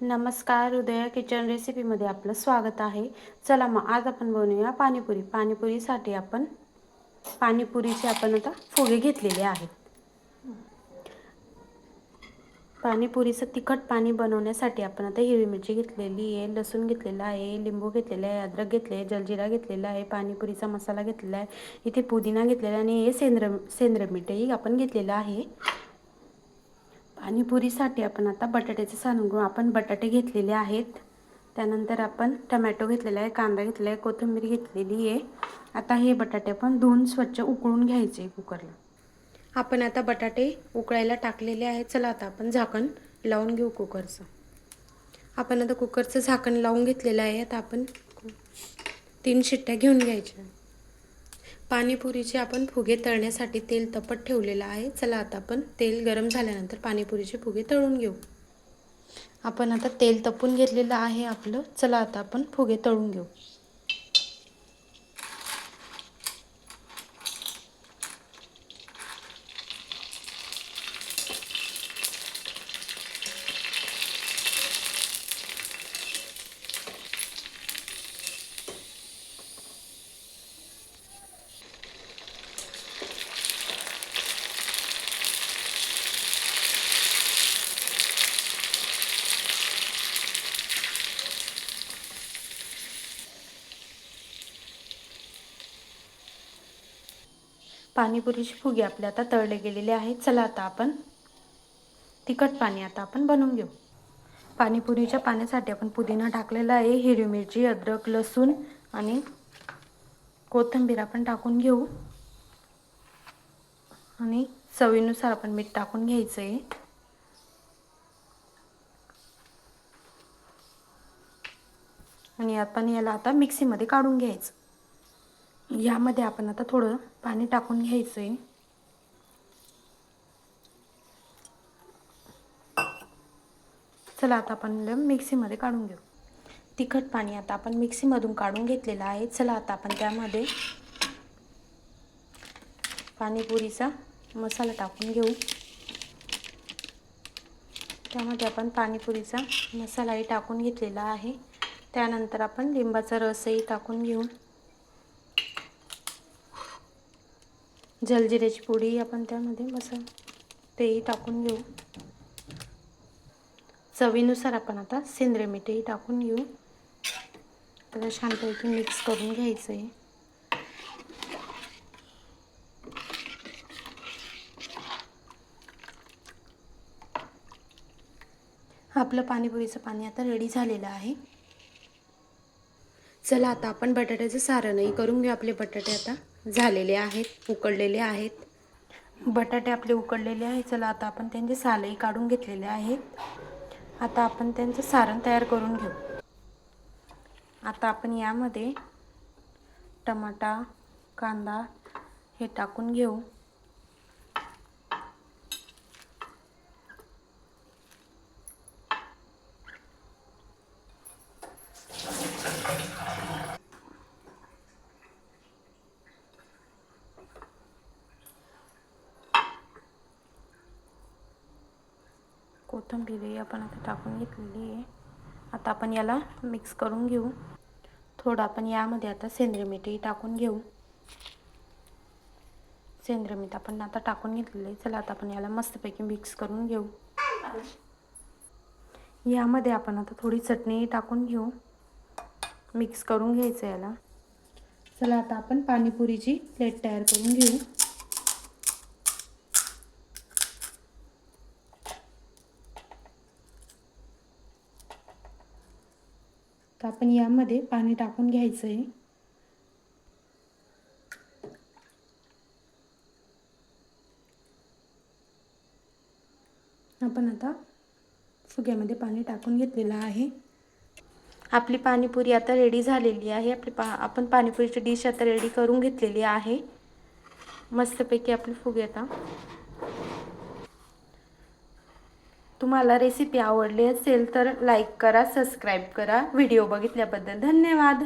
नमस्कार उदया किचन रेसिपीमध्ये आपलं स्वागत आहे. चला मग आज आपण बनवूया पाणीपुरी. पाणीपुरीसाठी आपण पाणीपुरीचे आपण आता फुगे घेतलेले आहेत. पाणीपुरीचं तिखट पाणी बनवण्यासाठी आपण आता हिरवी मिरची घेतलेली आहे लसूण घेतलेला आहे लिंबू घेतलेला आहे अद्रक घेतले आहे जलजिरा घेतलेला आहे पाणीपुरीचा मसाला घेतलेला आहे इथे पुदिना घेतलेला आहे आणि हे सेंद्र सेंद्र मीठही आपण घेतलेलं आहे. आणि पुरीसाठी आपण आता बटाट्याचे सांगू आपण बटाटे घेतलेले आहेत. त्यानंतर आपण टमॅटो घेतलेला आहे कांदा घेतलेला आहे कोथिंबीर घेतलेली आहे. आता हे बटाटे आपण धुवून स्वच्छ उकळून घ्यायचे कुकरला. आपण आता बटाटे उकळायला टाकलेले आहेत. चला आता आपण झाकण लावून घेऊ कुकरचं. आपण आता कुकरचं झाकण लावून घेतलेलं आहे. आता आपण तीन शिट्ट्या घेऊन घ्यायच्या. पाणीपुरीचे आपण फुगे तळण्यासाठी तेल तपत ठेवलेलं आहे. चला आता आपण तेल गरम झाल्यानंतर पाणीपुरीचे फुगे तळून घेऊ. आपण आता तेल तपून घेतलेलं आहे आपलं. चला आता आपण फुगे तळून घेऊ. पाणीपुरीचे फुगे आपले आता तळले गेलेले आहेत चला आता आपण तिखट पाणी आता आपण बनवून घेऊ. पाणीपुरीच्या पाण्यासाठी आपण पुदिना टाकलेला आहे हिरवी मिरची अद्रक लसूण आणि कोथिंबीर आपण टाकून घेऊ. आणि चवीनुसार आपण मीठ टाकून घ्यायचं आहे आणि आपण याला आता मिक्सीमध्ये काढून घ्यायचं. यामध्ये आपण आता थोडं पाणी टाकून घ्यायचं आहे चला आता आपण मिक्सीमध्ये काढून घेऊ. तिखट पाणी आता आपण मिक्सीमधून काढून घेतलेलं आहे. चला आता आपण त्यामध्ये पाणीपुरीचा मसाला टाकून घेऊ. त्यामध्ये आपण पाणीपुरीचा मसालाही टाकून घेतलेला आहे. त्यानंतर आपण लिंबाचा रसही टाकून घेऊ. जलजिऱ्याची पुडी आपण त्यामध्ये मसा तेही टाकून घेऊ. चवीनुसार आपण आता सेंद्रिय मीठही टाकून घेऊ. त्याला छानपैकी मिक्स करून घ्यायचं आहे आपलं पाणीपुरीचं पाणी आता रेडी झालेलं आहे. चला आता आपण बटाट्याचं सारणही करून घेऊ आपले बटाटे आता. झालेले आहेत उकडलेले आहेत. बटाटे आपले उकडलेले आहे चला आता आपण त्यांचे सालही काढून घेतलेले आहेत. आता आपण त्यांचं सारण तयार करून घेऊ. आता आपण यामध्ये टमाटा कांदा हे टाकून घेऊ. कोथिंबीरही आपण आता टाकून घेतलेली आहे. आता आपण याला मिक्स करून घेऊ. थोडं आपण यामध्ये आता सेंद्रिय मीठही टाकून घेऊ. सेंद्रिय मीठ आपण आता टाकून घेतलेलं आहे. चला आता आपण याला मस्तपैकी मिक्स करून घेऊ. यामध्ये आपण आता थोडी चटणी टाकून घेऊ. मिक्स करून घ्यायचं याला. चला आता आपण पाणीपुरीची प्लेट तयार करून घेऊ. तर आपण यामध्ये पाणी टाकून घ्यायचं आहे आपण आता फुग्यामध्ये पाणी टाकून घेतलेलं आहे. आपली पाणीपुरी आता रेडी झालेली आहे. आपली पा आपण पाणीपुरीची डिश आता रेडी करून घेतलेली आहे. मस्तपैकी आपली फुगे आता तुम्हाला रेसिपी आवडली असेल तर लाईक करा सबस्क्राईब करा. व्हिडिओ बघितल्याबद्दल धन्यवाद.